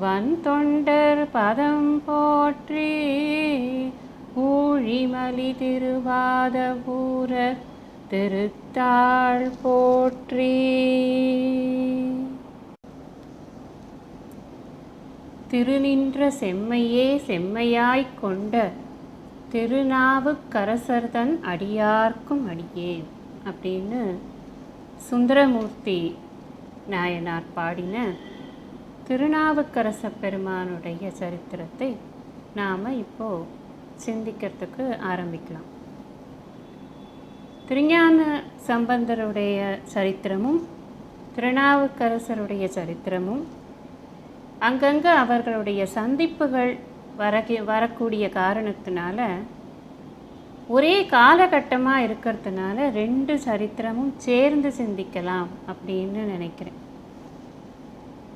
வந்தொண்டர் பதம் போற்றி ஊழிமலி திருவாதபூரர் திருத்தாள் போற்றி. திருநின்ற செம்மையே செம்மையாய்க் கொண்ட திருநாவுக்கரசர்தன் அடியார்க்கும் அடியேன் அப்படின்னு சுந்தரமூர்த்தி நாயனார் பாடின திருநாவுக்கரச பெருமானுடைய சரித்திரத்தை நாம் இப்போது சிந்திக்கிறதுக்கு ஆரம்பிக்கலாம். திருஞான சம்பந்தருடைய சரித்திரமும் திருநாவுக்கரசருடைய சரித்திரமும் அங்கங்கே அவர்களுடைய சந்திப்புகள் வர வரக்கூடிய காரணத்தினால ஒரே காலகட்டமாக இருக்கிறதுனால ரெண்டு சரித்திரமும் சேர்ந்து சிந்திக்கலாம் அப்படின்னு நினைக்கிறேன்.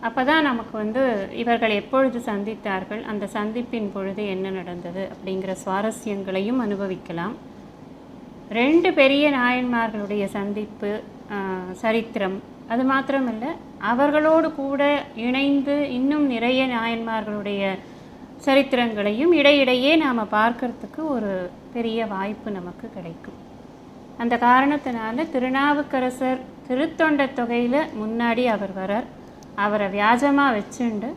அப்போ தான் நமக்கு வந்து இவர்கள் எப்பொழுது சந்தித்தார்கள் அந்த சந்திப்பின் பொழுது என்ன நடந்தது அப்படிங்கிற சுவாரஸ்யங்களையும் அனுபவிக்கலாம். ரெண்டு பெரிய நாயன்மார்களுடைய சந்திப்பு சரித்திரம். அது மாத்திரமல்ல அவர்களோடு கூட இணைந்து இன்னும் நிறைய நாயன்மார்களுடைய சரித்திரங்களையும் இடையிடையே நாம் பார்க்கறதுக்கு ஒரு பெரிய வாய்ப்பு நமக்கு கிடைக்கும். அந்த காரணத்தினால திருநாவுக்கரசர் திருத்தொண்ட தொகையில் முன்னாடி அவர் வரார் அவரை வியாஜமாக வச்சுண்டு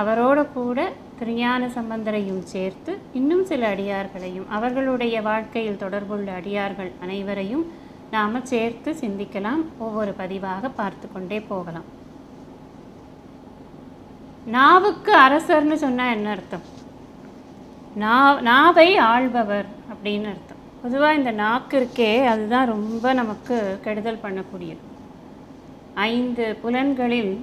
அவரோட கூட திருஞான சம்பந்தரையும் சேர்த்து இன்னும் சில அடியார்களையும் அவர்களுடைய வாழ்க்கையில் தொடர்புள்ள அடியார்கள் அனைவரையும் நாம் சேர்த்து சிந்திக்கலாம். ஒவ்வொரு பதிவாக பார்த்து கொண்டே போகலாம். நாவுக்கு அரசர்னு சொன்னால் என்ன அர்த்தம்? நா நாவை ஆள்பவர் அப்படின்னு அர்த்தம். பொதுவாக இந்த நாக்கு இருக்கே அதுதான் ரொம்ப நமக்கு கெடுதல் பண்ணக்கூடியது. ஐந்து புலன்களில்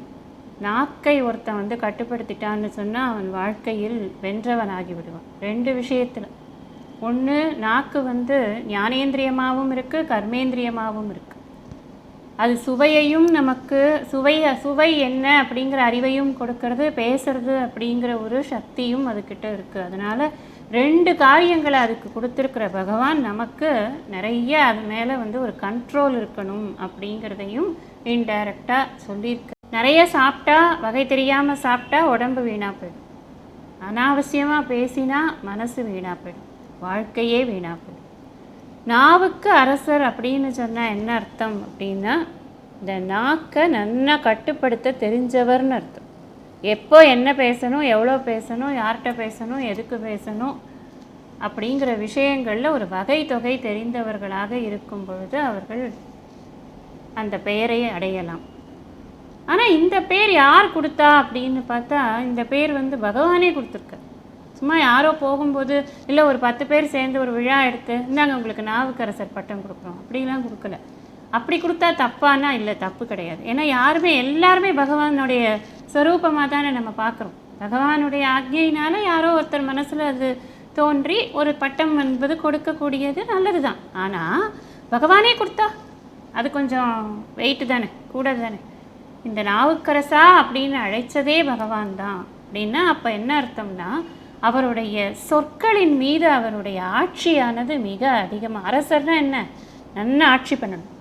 நாக்கை ஒருத்தன் வந்து கட்டுப்படுத்திட்டான்னு சொன்னால் அவன் வாழ்க்கையில் வென்றவனாகி விடுவான் ரெண்டு விஷயத்தில். ஒன்று நாக்கு வந்து ஞானேந்திரியமாகவும் இருக்குது கர்மேந்திரியமாகவும் இருக்குது அது சுவையையும் நமக்கு சுவை சுவை என்ன அப்படிங்கிற அறிவையும் கொடுக்கறது பேசுறது அப்படிங்கிற ஒரு சக்தியும் அதுக்கிட்ட இருக்குது அதனால் ரெண்டு காரியங்களை அதுக்கு கொடுத்துருக்கிற பகவான் நமக்கு நிறைய அது மேலே வந்து ஒரு கண்ட்ரோல் இருக்கணும் அப்படிங்கிறதையும் இன்டைரக்டாக சொல்லியிருக்கு. நிறைய சாப்பிட்டா வகை தெரியாமல் சாப்பிட்டா உடம்பு வீணாக போயிடும். அனாவசியமாக பேசினா மனசு வீணாக போயிடும். வாழ்க்கையே வீணாக போயிடும். நாவுக்கு அரசர் அப்படின்னு சொன்னால் என்ன அர்த்தம் அப்படின்னா இந்த நாக்கை நன்னா கட்டுப்படுத்த தெரிஞ்சவர்னு அர்த்தம். எப்போ என்ன பேசணும் எவ்வளோ பேசணும் யார்கிட்ட பேசணும் எதுக்கு பேசணும் அப்படிங்கிற விஷயங்களில் ஒரு வகை தொகை தெரிந்தவர்களாக இருக்கும் பொழுது அவர்கள் அந்த பெயரை அடையலாம். ஆனால் இந்த பேர் யார் கொடுத்தா அப்படின்னு பார்த்தா இந்த பேர் வந்து பகவானே கொடுத்துருக்க சும்மா யாரோ போகும்போது இல்லை ஒரு பத்து பேர் சேர்ந்து ஒரு விழா எடுத்து இந்தாங்க உங்களுக்கு நாவுக்கரசர் பட்டம் கொடுக்குறோம். அப்படிலாம் கொடுக்கல. அப்படி கொடுத்தா தப்பானா? இல்லை தப்பு கிடையாது. ஏன்னா யாருமே எல்லாருமே பகவானுடைய ஸ்வரூபமாக தானே நம்ம பார்க்குறோம். பகவானுடைய ஆக்ஞையினால யாரோ ஒருத்தர் மனசில் அது தோன்றி ஒரு பட்டம் என்பது கொடுக்கக்கூடியது நல்லது தான் ஆனால் பகவானே கொடுத்தா அது கொஞ்சம் வெயிட்டு தானே கூட தானே. இந்த நாவுக்கரசா அப்படின்னு அழைச்சதே பகவான் தான் அப்படின்னா அப்போ என்ன அர்த்தம்னா அவருடைய சொற்களின் மீது அவருடைய ஆட்சியானது மிக அதிகமாக அரசர்னா என்ன? நன்ன ஆட்சி பண்ணணும்.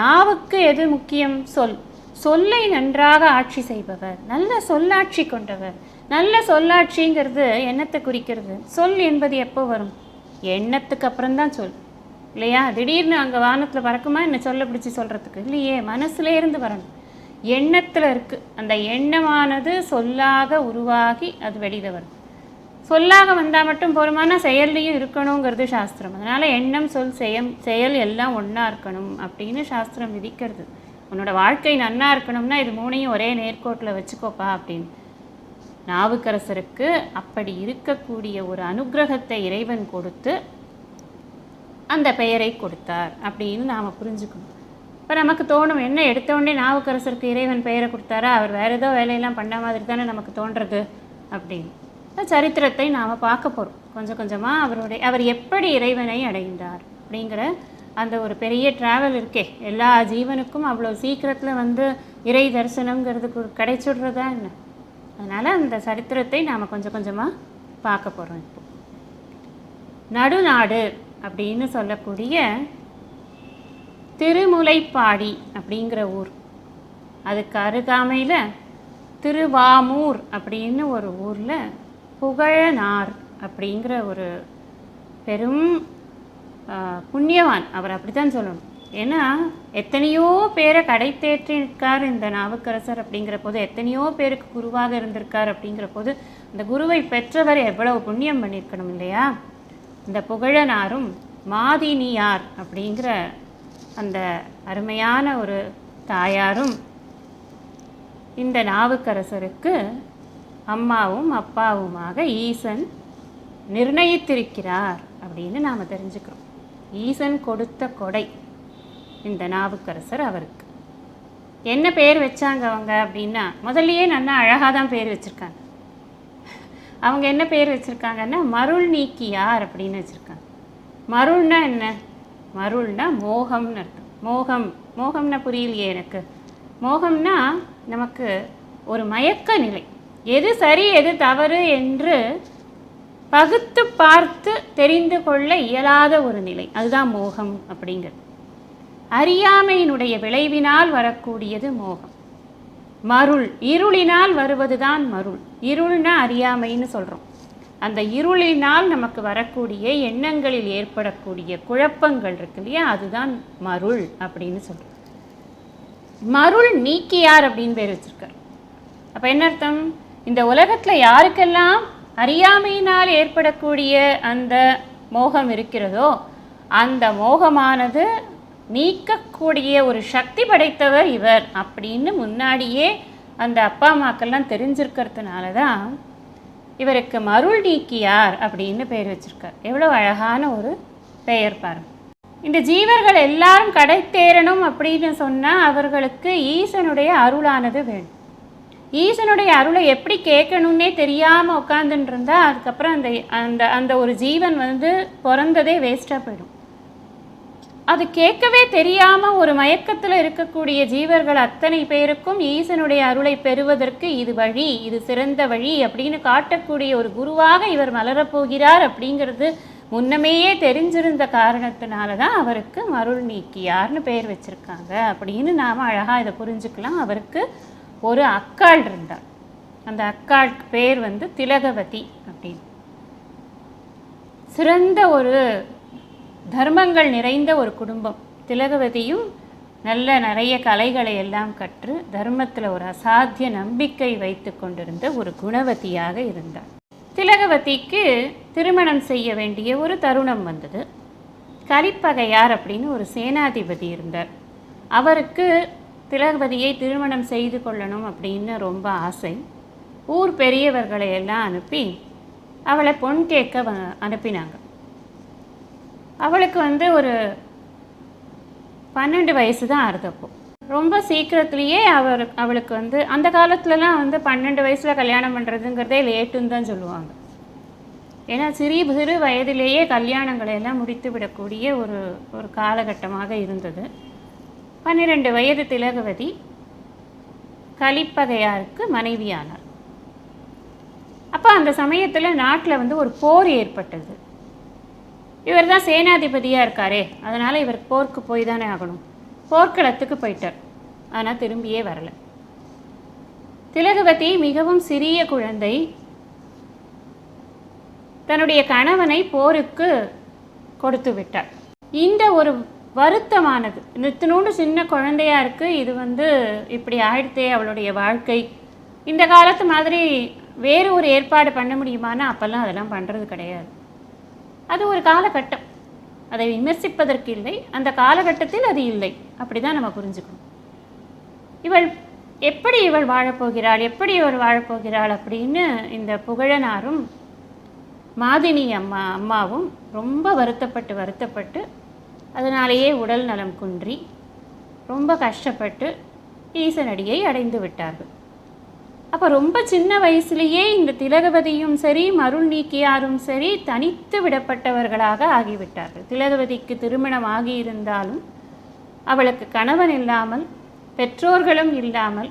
நாவுக்கு எது முக்கியம்? சொல். சொல்லை நன்றாக ஆட்சி செய்பவர் நல்ல சொல்லாட்சி கொண்டவர். நல்ல சொல்லாட்சிங்கிறது எண்ணத்தை குறிக்கிறது? சொல் என்பது எப்போ வரும்? எண்ணத்துக்கு அப்புறம்தான் சொல். இல்லையா? திடீர்னு அங்கே வானத்தில் பறக்குமா? என்ன சொல்ல பிடிச்சி சொல்கிறதுக்கு இல்லையே மனசுல இருந்து வரணும். எண்ணத்தில் இருக்குது அந்த எண்ணமானது சொல்லாக உருவாகி அது வெளியில் வரும். சொல்லாக வந்தால் மட்டும் போருமானா செயல்லையும் இருக்கணுங்கிறது சாஸ்திரம். அதனால் எண்ணம் சொல் செயம் செயல் எல்லாம் ஒன்றா இருக்கணும் அப்படின்னு சாஸ்திரம் விதிக்கிறது. உன்னோட வாழ்க்கை நன்னா இருக்கணும்னா இது மூணையும் ஒரே நேர்கோட்டில் வச்சுக்கோப்பா அப்படின்னு. நாவுக்கரசருக்கு அப்படி இருக்கக்கூடிய ஒரு அனுக்கிரகத்தை இறைவன் கொடுத்து அந்த பெயரை கொடுத்தார் அப்படின்னு நாம் புரிஞ்சுக்கணும். இப்போ நமக்கு தோணும் என்ன எடுத்தவொடனே நாவுக்கரசருக்கு இறைவன் பெயரை கொடுத்தாரா? அவர் வேறு ஏதோ வேலையெல்லாம் பண்ண மாதிரி தானே நமக்கு தோன்றது அப்படின்னு. சரித்திரத்தை நாம் பார்க்க போகிறோம் கொஞ்சம் கொஞ்சமாக அவருடைய அவர் எப்படி இறைவனை அடைந்தார் அப்படிங்கிற அந்த ஒரு பெரிய ட்ராவல் இருக்கே. எல்லா ஜீவனுக்கும் அவ்வளோ சீக்கிரத்தில் வந்து இறை தரிசனங்கிறதுக்கு கிடைச்சுடுறதா என்ன? அதனால் அந்த சரித்திரத்தை நாம் கொஞ்சம் கொஞ்சமாக பார்க்க போகிறோம் இப்போ. நடுநாடு அப்படின்னு சொல்லக்கூடிய திருமுலைப்பாடி அப்படிங்கிற ஊர். அதுக்கு அருகாமையில் திருவாமூர் அப்படின்னு ஒரு ஊரில் புகழனார் அப்படிங்கிற ஒரு பெரும் புண்ணியவான். அவர் அப்படித்தான் சொல்லணும். ஏன்னா எத்தனையோ பேரை கடை தேற்றிருக்கார் இந்த நாவுக்கரசர் அப்படிங்கிற போது எத்தனையோ பேருக்கு குருவாக இருந்திருக்கார் அப்படிங்கிற போது அந்த குருவை பெற்றவர் எவ்வளவு புண்ணியம் பண்ணியிருக்கணும் இல்லையா? இந்த புகழனாரும் மாதினியார் அப்படிங்கிற அந்த அருமையான ஒரு தாயாரும் இந்த நாவுக்கரசருக்கு அம்மாவும் அப்பாவுமாக ஈசன் நிர்ணயித்திருக்கிறார் அப்படின்னு நாம் தெரிஞ்சுக்கிறோம். ஈசன் கொடுத்த கொடை இந்த நாவுக்கரசர் அவருக்கு. என்ன பேர் வச்சாங்க அவங்க அப்படின்னா முதல்லையே நல்லா அழகாக தான் பேர் வச்சுருக்காங்க. அவங்க என்ன பேர் வச்சுருக்காங்கன்னா மருள் நீக்கியார் அப்படின்னு வச்சுருக்காங்க. மருள்னா என்ன? மருள்னா மோகம்னு அர்த்தம். மோகம். மோகம்னா புரியலையே எனக்கு. மோகம்னா நமக்கு ஒரு மயக்க நிலை எது சரி எது தவறு என்று பகுத்து பார்த்து தெரிந்து கொள்ள இயலாத ஒரு நிலை. அதுதான் மோகம் அப்படிங்கிறது. அறியாமையினுடைய விளைவினால் வரக்கூடியது மோகம். மருள். இருளினால் வருவதுதான் மருள். இருள்னா அறியாமைன்னு சொல்கிறோம் அந்த இருளினால் நமக்கு வரக்கூடிய எண்ணங்களில் ஏற்படக்கூடிய குழப்பங்கள் இருக்கு இல்லையா? அதுதான் மருள் அப்படின்னு சொல்கிறோம் மருள் நீக்கியார் அப்படின்னு பேர் வச்சுருக்கார். அப்போ என்ன அர்த்தம்? இந்த உலகத்தில் யாருக்கெல்லாம் அறியாமையினால் ஏற்படக்கூடிய அந்த மோகம் இருக்கிறதோ அந்த மோகமானது நீக்கக்கூடிய ஒரு சக்தி படைத்தவர் இவர் அப்படின்னு முன்னாடியே அந்த அப்பா அம்மாக்கெல்லாம் தெரிஞ்சிருக்கிறதுனால தான் இவருக்கு மருள் நீக்கியார் அப்படின்னு பெயர் வச்சிருக்கார். எவ்வளோ அழகான ஒரு பெயர் பாருங்க. இந்த ஜீவர்கள் எல்லாரும் கடை தேரணும் அப்படின்னு சொன்னால் அவர்களுக்கு ஈசனுடைய அருளானது வேணும். ஈசனுடைய அருளை எப்படி கேட்கணும்னே தெரியாமல் உட்காந்துட்டு இருந்தா அதுக்கப்புறம் அந்த அந்த அந்த ஒரு ஜீவன் வந்து பிறந்ததே வேஸ்ட்டாக போயிடும். அது கேட்கவே தெரியாமல் ஒரு மயக்கத்தில் இருக்கக்கூடிய ஜீவர்கள் அத்தனை பேருக்கும் ஈசனுடைய அருளை பெறுவதற்கு இது வழி இது சிறந்த வழி அப்படின்னு காட்டக்கூடிய ஒரு குருவாக இவர் மலரப்போகிறார் அப்படிங்கிறது முன்னமேயே தெரிஞ்சிருந்த காரணத்தினால தான் அவருக்கு மருள் நீக்கியார்னு பெயர் வச்சிருக்காங்க அப்படின்னு நாம் அழகாக இதை புரிஞ்சுக்கலாம். அவருக்கு ஒரு அக்காள் இருந்தார். அந்த அக்காளுக்கு பேர் வந்து திலகவதி அப்படின்னு. சிறந்த ஒரு தர்மங்கள் நிறைந்த ஒரு குடும்பம். திலகவதியும் நல்ல நிறைய கலைகளை எல்லாம் கற்று தர்மத்தில் ஒரு அசாத்திய நம்பிக்கை வைத்து கொண்டிருந்த ஒரு குணவதியாக இருந்தார். திலகவதிக்கு திருமணம் செய்ய வேண்டிய ஒரு தருணம் வந்தது. கலிப்பகையார் அப்படின்னு ஒரு சேனாதிபதி இருந்தார். அவருக்கு திலகவதியை திருமணம் செய்து கொள்ளணும் அப்படின்னு ரொம்ப ஆசை. ஊர் பெரியவர்களை எல்லாம் அனுப்பி அவளை பொன் கேட்க அனுப்பினாங்க. அவளுக்கு வந்து ஒரு பன்னெண்டு வயசு தான் ஆறுதப்போ ரொம்ப சீக்கிரத்துலேயே அவர் அவளுக்கு வந்து அந்த காலத்துலலாம் வந்து பன்னெண்டு வயசில் கல்யாணம் பண்ணுறதுங்கிறதே லேட்டுன்னு தான் சொல்லுவாங்க. ஏன்னா சிறிய சிறு வயதிலேயே கல்யாணங்களை எல்லாம் முடித்து விடக்கூடிய ஒரு ஒரு காலகட்டமாக இருந்தது. பன்னிரெண்டு வயது திலகவதி கலிப்பகையாருக்கு மனைவியானார். அப்போ அந்த சமயத்தில் நாட்டில் வந்து ஒரு போர் ஏற்பட்டது. இவர் தான் சேனாதிபதியாக இருக்காரே. அதனால் இவர் போருக்கு போய் தானே ஆகணும். போர்க்களத்துக்கு போயிட்டார். ஆனால் திரும்பியே வரல. திலகவதி மிகவும் சிறிய குழந்தை. தன்னுடைய கணவனை போருக்கு கொடுத்து விட்டார். இந்த ஒரு வருத்தமானது. நித்தனோடு சின்ன குழந்தையா இருக்குது இது வந்து இப்படி ஆயிடுத்தே அவளுடைய வாழ்க்கை. இந்த காலத்து மாதிரி வேறு ஒரு ஏற்பாடு பண்ண முடியுமானா அப்போல்லாம் அதெல்லாம் பண்ணுறது கிடையாது. அது ஒரு காலகட்டம். அதை விமர்சிப்பதற்கு இல்லை. அந்த காலகட்டத்தில் அது இல்லை. அப்படி தான் நம்ம புரிஞ்சுக்கணும். இவள் எப்படி இவள் வாழப்போகிறாள்? எப்படி இவள் வாழப்போகிறாள்? அப்படின்னு இந்த புகழனாரும் மாதினி அம்மா அம்மாவும் ரொம்ப வருத்தப்பட்டு வருத்தப்பட்டு அதனாலேயே உடல் நலம் குன்றி ரொம்ப கஷ்டப்பட்டு ஈசனடியை அடைந்து விட்டார்கள். அப்போ ரொம்ப சின்ன வயசுலேயே இந்த திலகவதியும் சரி மருள் நீக்கியாரும் சரி தனித்து விடப்பட்டவர்களாக ஆகிவிட்டார்கள். திலகவதிக்கு திருமணம் ஆகியிருந்தாலும் அவளுக்கு கணவன் இல்லாமல் பெற்றோர்களும் இல்லாமல்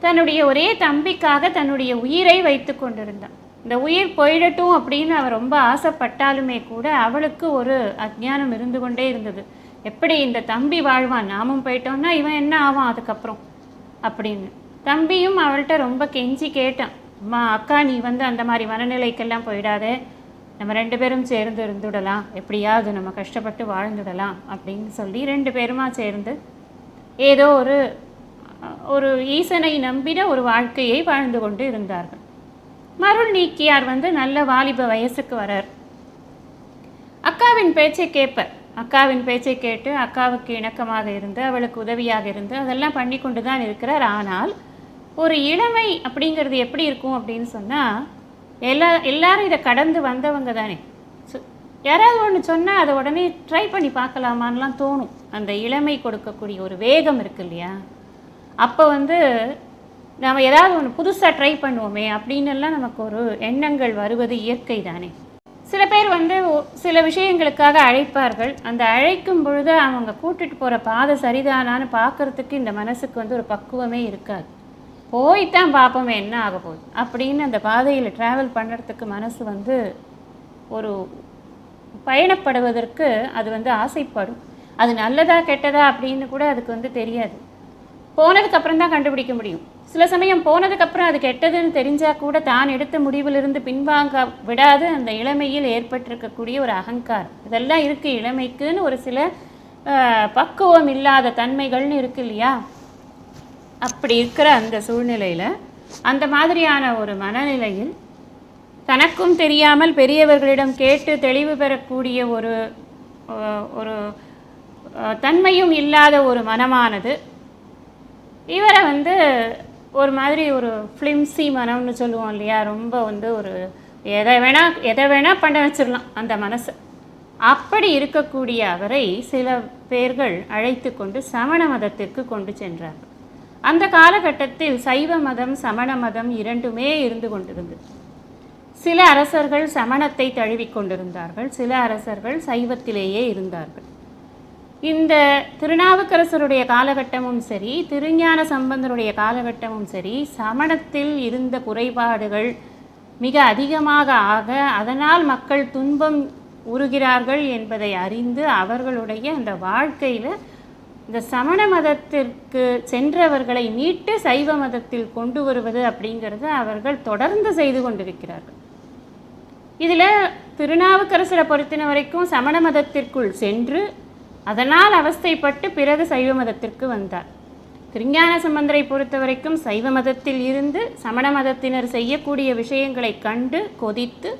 தன்னுடைய ஒரே தம்பிக்காக தன்னுடைய உயிரை வைத்து கொண்டிருந்தான். இந்த உயிர் போயிடட்டும் அப்படின்னு அவன் ரொம்ப ஆசைப்பட்டாலுமே கூட அவளுக்கு ஒரு அஜ்ஞானம் இருந்து கொண்டே இருந்தது. எப்படி இந்த தம்பி வாழ்வான் நாமும் போயிட்டோம்னா இவன் என்ன ஆவான் அதுக்கப்புறம்? அப்படின்னு. தம்பியும் அவள்கிட்ட ரொம்ப கெஞ்சி கேட்டான். அம்மா அக்கா நீ வந்து அந்த மாதிரி மனநிலைக்கெல்லாம் போயிடாதே. நம்ம ரெண்டு பேரும் சேர்ந்து இருந்துடலாம். எப்படியாவது நம்ம கஷ்டப்பட்டு வாழ்ந்துடலாம். அப்படின்னு சொல்லி ரெண்டு பேருமா சேர்ந்து ஏதோ ஒரு ஒரு ஈசனை நம்பின ஒரு வாழ்க்கையை வாழ்ந்து கொண்டு இருந்தார்கள். மருள் நீக்கியார் வந்து நல்ல வாலிப வயசுக்கு வரார். அக்காவின் பேச்சை கேட்பார். அக்காவின் பேச்சை கேட்டு அக்காவுக்கு இணக்கமாக இருந்து அவளுக்கு உதவியாக இருந்து அதெல்லாம் பண்ணி கொண்டு தான் இருக்கிறார். ஆனால் ஒரு இளமை அப்படிங்கிறது எப்படி இருக்கும் அப்படின்னு சொன்னால் எல்லா எல்லாரும் இதை கடந்து வந்தவங்க தானே. சு- யாராவது ஒன்று சொன்னால் அதை உடனே ட்ரை பண்ணி பார்க்கலாமான்லாம் தோணும். அந்த இளமை கொடுக்கக்கூடிய ஒரு வேகம் இருக்கு இல்லையா? அப்போ வந்து நம்ம ஏதாவது ஒன்று புதுசாக ட்ரை பண்ணுவோமே அப்படின்னு எல்லாம் நமக்கு ஒரு எண்ணங்கள் வருவது இயற்கை தானே. சில பேர் வந்து சில விஷயங்களுக்காக அழைப்பார்கள். அந்த அழைக்கும் பொழுது அவங்க கூட்டிகிட்டு போகிற பாதை சரிதானான்னு பார்க்கறதுக்கு இந்த மனசுக்கு வந்து ஒரு பக்குவமே இருக்காது. போய்த்தான் பார்ப்போமே என்ன ஆக போகுது? அப்படின்னு அந்த பாதையில் ட்ராவல் பண்ணுறதுக்கு மனசு வந்து ஒரு பயணப்படுவதற்கு அது வந்து ஆசைப்படும். அது நல்லதா கெட்டதா அப்படின்னு கூட அதுக்கு வந்து தெரியாது. போனதுக்கப்புறம் தான் கண்டுபிடிக்க முடியும். சில சமயம் போனதுக்கப்புறம் அது கெட்டதுன்னு தெரிஞ்சால் கூட தான் எடுத்த முடிவிலிருந்து பின்வாங்க விடாது அந்த இளமையில் ஏற்பட்டிருக்கக்கூடிய ஒரு அகங்காரம். இதெல்லாம் இருக்குது இளமைக்குன்னு ஒரு சில பக்குவம் இல்லாத தன்மைகள்னு இருக்கு இல்லையா? அப்படி இருக்கிற அந்த சூழ்நிலையில் அந்த மாதிரியான ஒரு மனநிலையில் தனக்கும் தெரியாமல் பெரியவர்களிடம் கேட்டு தெளிவு பெறக்கூடிய ஒரு ஒரு தன்மையும் இல்லாத ஒரு மனமானது. இவரை வந்து ஒரு மாதிரி ஒரு ஃப்ளிம்சி மனம்னு சொல்லுவோம் இல்லையா? ரொம்ப வந்து ஒரு எதை வேணா எதை வேணால் பண்ண வச்சிடலாம் அந்த மனசு. அப்படி இருக்கக்கூடிய அவரை சில பேர்கள் அழைத்து கொண்டு சமண மதத்திற்கு கொண்டு சென்றார்கள். அந்த காலகட்டத்தில் சைவ மதம் சமண மதம் இரண்டுமே இருந்து கொண்டிருந்தது. சில அரசர்கள் சமணத்தை தழுவிக் கொண்டிருந்தார்கள் சில அரசர்கள் சைவத்திலேயே இருந்தார்கள். இந்த திருநாவுக்கரசருடைய காலகட்டமும் சரி திருஞான சம்பந்தருடைய காலகட்டமும் சரி சமணத்தில் இருந்த குறைபாடுகள் மிக அதிகமாக ஆக அதனால் மக்கள் துன்பம் உறுகிறார்கள் என்பதை அறிந்து அவர்களுடைய அந்த வாழ்க்கையில் இந்த சமண மதத்திற்கு சென்றவர்களை மீட்டு சைவ மதத்தில் கொண்டு வருவது அப்படிங்கிறது அவர்கள் தொடர்ந்து செய்து கொண்டிருக்கிறார்கள். இதில் திருநாவுக்கரசரை பொறுத்தின வரைக்கும் சமண மதத்திற்குள் சென்று அதனால் அவஸ்தைப்பட்டு பிறகு சைவ மதத்திற்கு வந்தார். திருஞான சம்பந்தரை பொறுத்த வரைக்கும் சைவ மதத்தில் இருந்து சமண மதத்தினர் செய்யக்கூடிய விஷயங்களை கண்டு கொதித்து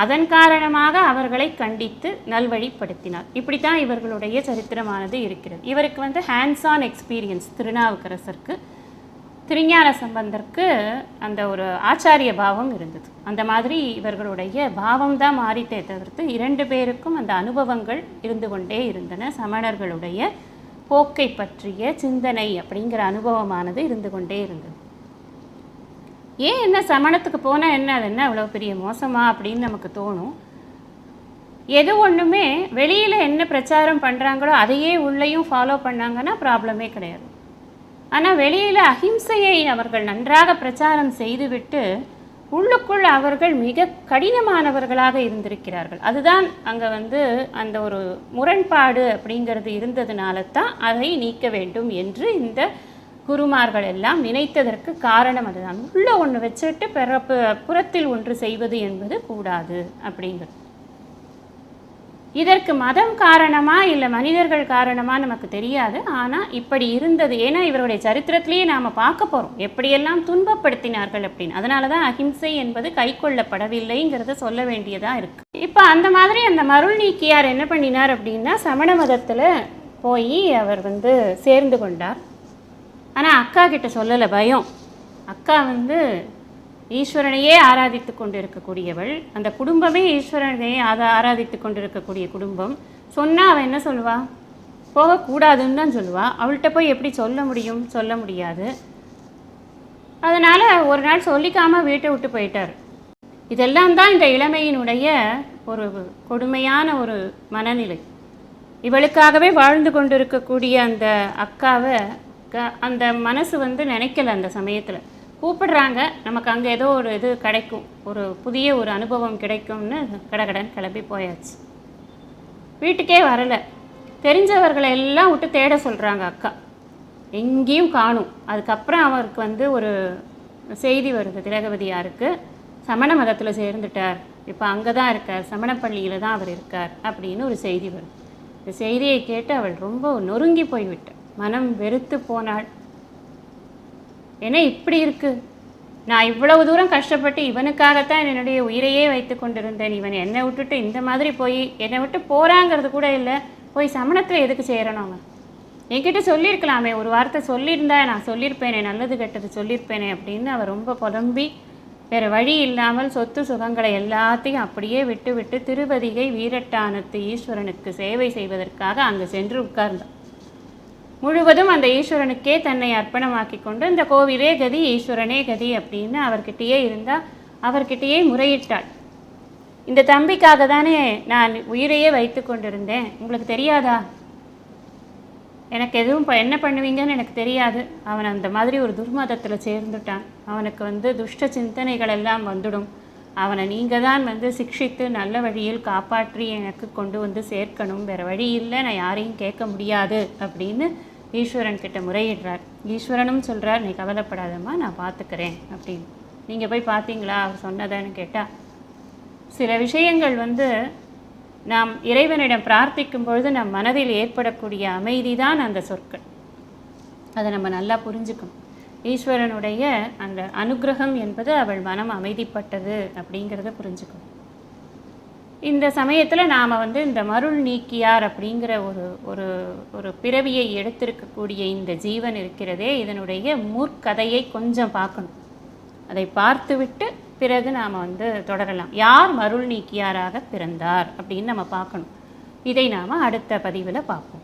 அதன் காரணமாக அவர்களை கண்டித்து நல்வழிப்படுத்தினார். இப்படித்தான் இவர்களுடைய சரித்திரமானது இருக்கிறது. இவருக்கு வந்து ஹேண்ட்ஸ் ஆன் எக்ஸ்பீரியன்ஸ் திருநாவுக்கரசருக்கு திருஞான சம்பந்தருக்கு அந்த ஒரு ஆச்சாரிய பாவம் இருந்தது. அந்த மாதிரி இவர்களுடைய பாவம் தான் மாறிட்டே தவிர்த்து இரண்டு பேருக்கும் அந்த அனுபவங்கள் இருந்து கொண்டே இருந்தன. சமணர்களுடைய போக்கை பற்றிய சிந்தனை அப்படிங்கிற அனுபவமானது இருந்து கொண்டே இருந்தது. ஏன் என்ன சமணத்துக்கு போனால் என்ன அது என்ன அவ்வளோ பெரிய மோசமாக அப்படின்னு நமக்கு தோணும். எது ஒன்றுமே வெளியில் என்ன பிரச்சாரம் பண்ணுறாங்களோ அதையே உள்ளேயும் ஃபாலோ பண்ணாங்கன்னா ப்ராப்ளமே கிடையாது. ஆனால் வெளியில் அஹிம்சையை அவர்கள் நன்றாக பிரச்சாரம் செய்துவிட்டு உள்ளுக்குள் அவர்கள் மிக கடினமானவர்களாக இருந்திருக்கிறார்கள். அதுதான் அங்கே வந்து அந்த ஒரு முரண்பாடு அப்படிங்கிறது இருந்ததுனால தான் அதை நீக்க வேண்டும் என்று இந்த குருமார்கள் எல்லாம் நினைத்ததற்கு காரணம் அதுதான். உள்ள ஒன்று வச்சுட்டு பிறப்பு புறத்தில் ஒன்று செய்வது என்பது கூடாது அப்படிங்கிறது. இதற்கு மதம் காரணமா இல்லை மனிதர்கள் காரணமா நமக்கு தெரியாது. ஆனால் இப்படி இருந்தது. ஏன்னா இவருடைய சரித்திரத்திலேயே நாம் பார்க்க போகிறோம் எப்படியெல்லாம் துன்பப்படுத்தினார்கள் அப்படின்னு. அதனால தான் அஹிம்சை என்பது கைக்கொள்ளப்படவில்லைங்கிறத சொல்ல வேண்டியதாக இருக்கு. இப்போ அந்த மாதிரி அந்த மருள் நீக்கியார் என்ன பண்ணினார் அப்படின்னா சமண மதத்தில் போய் அவர் வந்து சேர்ந்து கொண்டார். ஆனால் அக்கா கிட்ட சொல்லலை பயம். அக்கா வந்து ஈஸ்வரனையே ஆராதித்து கொண்டிருக்கக்கூடியவள். அந்த குடும்பமே ஈஸ்வரனையே ஆதா ஆராதித்து கொண்டிருக்கக்கூடிய குடும்பம். சொன்னால் அவள் என்ன சொல்லுவாள் போகக்கூடாதுன்னு தான் சொல்லுவாள் அவள்கிட்ட போய் எப்படி சொல்ல முடியும்? சொல்ல முடியாது. அதனால் ஒரு நாள் சொல்லிக்காமல் வீட்டை விட்டு போயிட்டார். இதெல்லாம் தான் இந்த இளமையினுடைய ஒரு கொடுமையான ஒரு மனநிலை. இவளுக்காகவே வாழ்ந்து கொண்டிருக்கக்கூடிய அந்த அக்காவை அந்த மனசு வந்து நினைக்கல அந்த சமயத்தில். கூப்பிடுறாங்க. நமக்கு அங்கே ஏதோ ஒரு இது கிடைக்கும். ஒரு புதிய ஒரு அனுபவம் கிடைக்கும்னு கடகடன் கிளம்பி போயாச்சு. வீட்டுக்கே வரலை. தெரிஞ்சவர்களை எல்லாம் விட்டு தேட சொல்கிறாங்க அக்கா. எங்கேயும் காணும். அதுக்கப்புறம் அவருக்கு வந்து ஒரு செய்தி வருது. திலகவதியாருக்கு. சமண மதத்தில் சேர்ந்துட்டார். இப்போ அங்கே தான் இருக்கார். சமணப்பள்ளியில் தான் அவர் இருக்கார் அப்படின்னு ஒரு செய்தி வருது. இந்த செய்தியை கேட்டு அவள் ரொம்ப நொறுங்கி போய்விட்டார் மனம் வெறுத்து போனாள். என்ன இப்படி இருக்கு? நான் இவ்வளவு தூரம் கஷ்டப்பட்டு இவனுக்காகத்தான் என்னுடைய உயிரையே வைத்து கொண்டிருந்தேன். இவன் என்னை விட்டுட்டு இந்த மாதிரி போய் என்னை விட்டு போகிறாங்கிறது கூட இல்லை. போய் சமணத்தில் எதுக்கு சேரணும்? அவன் என்கிட்ட சொல்லியிருக்கலாமே. ஒரு வார்த்தை சொல்லியிருந்தா நான் சொல்லியிருப்பேனே நல்லது கெட்டது சொல்லியிருப்பேனே அப்படின்னு அவர் ரொம்ப புலம்பி வேறு வழி இல்லாமல் சொத்து சுகங்களை எல்லாத்தையும் அப்படியே விட்டுவிட்டு திருவதிகை வீரட்டானத்து ஈஸ்வரனுக்கு சேவை செய்வதற்காக அங்கே சென்று உட்கார்ந்தான் முழுவதும் அந்த ஈஸ்வரனுக்கே தன்னை அர்ப்பணமாக்கி கொண்டு இந்த கோவிலே கதி ஈஸ்வரனே கதி அப்படின்னு அவர்கிட்டயே இருந்தால் அவர்கிட்டயே முறையிட்டாள். இந்த தம்பிக்காக தானே நான் உயிரையே வைத்து கொண்டிருந்தேன். உங்களுக்கு தெரியாதா? எனக்கு எதுவும் என்ன பண்ணுவீங்கன்னு எனக்கு தெரியாது. அவன் அந்த மாதிரி ஒரு துர்மதத்தில் சேர்ந்துட்டான். அவனுக்கு வந்து துஷ்ட சிந்தனைகள் எல்லாம் வந்துடும். அவனை நீங்கள் தான் வந்து சிக்ஷித்து நல்ல வழியில் காப்பாற்றி எனக்கு கொண்டு வந்து சேர்க்கணும். வேறு வழி இல்லை நான் யாரையும் கேட்க முடியாது அப்படின்னு ஈஸ்வரன் கிட்ட முறையிடுறார். ஈஸ்வரனும் சொல்கிறார் நீ கவலைப்படாதம்மா நான் பார்த்துக்கிறேன் அப்படின்னு. நீங்கள் போய் பார்த்தீங்களா அவர் சொன்னதான்னு கேட்டால் சில விஷயங்கள் வந்து நாம் இறைவனிடம் பிரார்த்திக்கும் பொழுது நம் மனதில் ஏற்படக்கூடிய அமைதி தான் அந்த சொற்கள். அதை நம்ம நல்லா புரிஞ்சுக்கணும். ஈஸ்வரனுடைய அந்த அனுக்கிரகம் என்பது அவள் மனம் அமைதிப்பட்டது அப்படிங்கிறத புரிஞ்சுக்கணும். இந்த சமயத்தில் நாம் வந்து இந்த மருள் நீக்கியார் அப்படிங்கிற ஒரு ஒரு ஒரு பிறவியை எடுத்திருக்கக்கூடிய இந்த ஜீவன் இருக்கிறதே இதனுடைய முற்கதையை கொஞ்சம் பார்க்கணும். அதை பார்த்துவிட்டு பிறகு நாம் வந்து தொடரலாம். யார் மருள் நீக்கியாராக பிறந்தார் அப்படின்னு நம்ம பார்க்கணும். இதை நாம் அடுத்த பதிவில் பார்ப்போம்.